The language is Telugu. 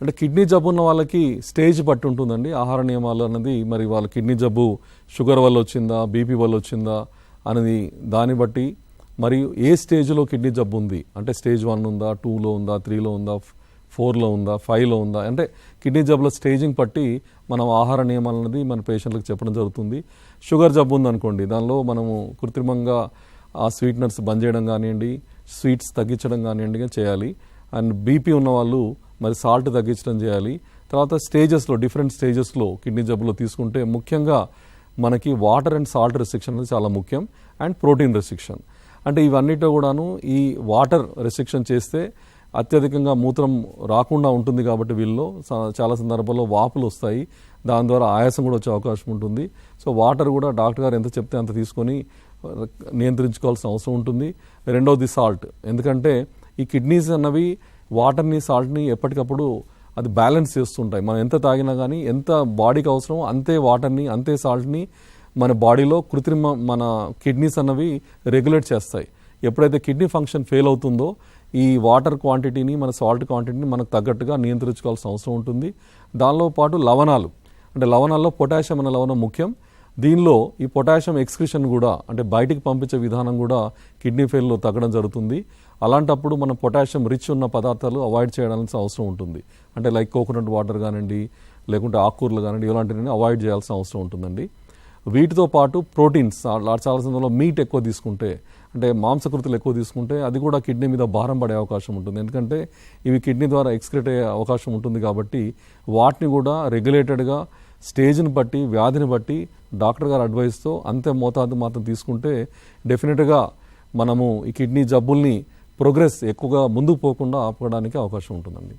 అంటే కిడ్నీ జబ్బు ఉన్న వాళ్ళకి స్టేజ్ పట్టి ఉంటుందండి. ఆహార నియమాలు అన్నది మరి వాళ్ళ కిడ్నీ జబ్బు షుగర్ వల్ల వచ్చిందా బీపీ వల్ల వచ్చిందా అనేది దాన్ని బట్టి మరియు ఏ స్టేజ్లో కిడ్నీ జబ్బు ఉంది? అంటే స్టేజ్ వన్ ఉందా టూలో ఉందా త్రీలో ఉందా ఫోర్లో ఉందా ఫైవ్లో ఉందా? అంటే కిడ్నీ జబ్బుల స్టేజింగ్ పట్టి మనం ఆహార నియమాలు అనేది మన పేషెంట్లకు చెప్పడం జరుగుతుంది. షుగర్ జబ్బు ఉందనుకోండి దానిలో మనము కృత్రిమంగా ఆ స్వీట్నర్స్ బంద్ చేయడం కానివ్వండి స్వీట్స్ తగ్గించడం కానివ్వండి చేయాలి. అండ్ బీపీ ఉన్న వాళ్ళు మరి సాల్ట్ తగ్గించడం చేయాలి. తర్వాత స్టేజెస్లో డిఫరెంట్ స్టేజెస్లో కిడ్నీ జబ్బులో తీసుకుంటే ముఖ్యంగా మనకి వాటర్ అండ్ సాల్ట్ రెస్ట్రిక్షన్ అనేది చాలా ముఖ్యం అండ్ ప్రోటీన్ రెస్ట్రిక్షన్ అంటే ఇవన్నిటిలో కూడాను ఈ వాటర్ రెస్ట్రిక్షన్ చేస్తే అత్యధికంగా మూత్రం రాకుండా ఉంటుంది కాబట్టి వీళ్ళలో చాలా సందర్భాల్లో వాపులు వస్తాయి. దాని ద్వారా ఆయాసం కూడా వచ్చే అవకాశం ఉంటుంది. సో వాటర్ కూడా డాక్టర్ గారు ఎంత చెప్తే అంత తీసుకొని నియంత్రించుకోవాల్సిన అవసరం ఉంటుంది. రెండవది సాల్ట్. ఎందుకంటే ఈ కిడ్నీస్ అన్నవి వాటర్ని సాల్ట్ని ఎప్పటికప్పుడు అది బ్యాలెన్స్ చేస్తుంటాయి. మనం ఎంత తాగినా కానీ ఎంత బాడీకి అవసరమో అంతే వాటర్ని అంతే సాల్ట్ని మన బాడీలో కృత్రిమ మన కిడ్నీస్ అన్నవి రెగ్యులేట్ చేస్తాయి. ఎప్పుడైతే కిడ్నీ ఫంక్షన్ ఫెయిల్ అవుతుందో ఈ వాటర్ క్వాంటిటీని మన సాల్ట్ క్వాంటిటీని మనకు తగ్గట్టుగా నియంత్రించుకోవాల్సిన అవసరం ఉంటుంది. దానిలో పాటు లవణాలు. అంటే లవణాల్లో పొటాషియం అనే లవణం ముఖ్యం. దీనిలో ఈ పొటాషియం ఎక్స్క్రిషన్ కూడా అంటే బయటికి పంపించే విధానం కూడా కిడ్నీ ఫెయిల్లో తగ్గడం జరుగుతుంది. అలాంటప్పుడు మనం పొటాషియం రిచ్ ఉన్న పదార్థాలు అవాయిడ్ చేయాల్సిన అవసరం ఉంటుంది. అంటే లైక్ కోకోనట్ వాటర్ కానివ్వండి లేకుంటే ఆకుకూరలు కానివ్వండి ఇలాంటివన్నీ అవాయిడ్ చేయాల్సిన అవసరం ఉంటుందండి. వీటితో పాటు ప్రోటీన్స్ చాలా చాలా సందర్భంలో మీట్ ఎక్కువ తీసుకుంటే అంటే మాంసకృతులు ఎక్కువ తీసుకుంటే అది కూడా కిడ్నీ మీద భారం పడే అవకాశం ఉంటుంది. ఎందుకంటే ఇవి కిడ్నీ ద్వారా ఎక్స్క్రిట్ అయ్యే అవకాశం ఉంటుంది కాబట్టి వాటిని కూడా రెగ్యులేటెడ్గా స్టేజ్ని బట్టి వ్యాధిని బట్టి డాక్టర్ గారు అడ్వైస్తో అంతే మోతాదు మాత్రం తీసుకుంటే డెఫినెట్గా మనము ఈ కిడ్నీ జబ్బుల్ని ప్రోగ్రెస్ ఎక్కువగా ముందుకు పోకుండా ఆపడానికి అవకాశం ఉంటుందండి.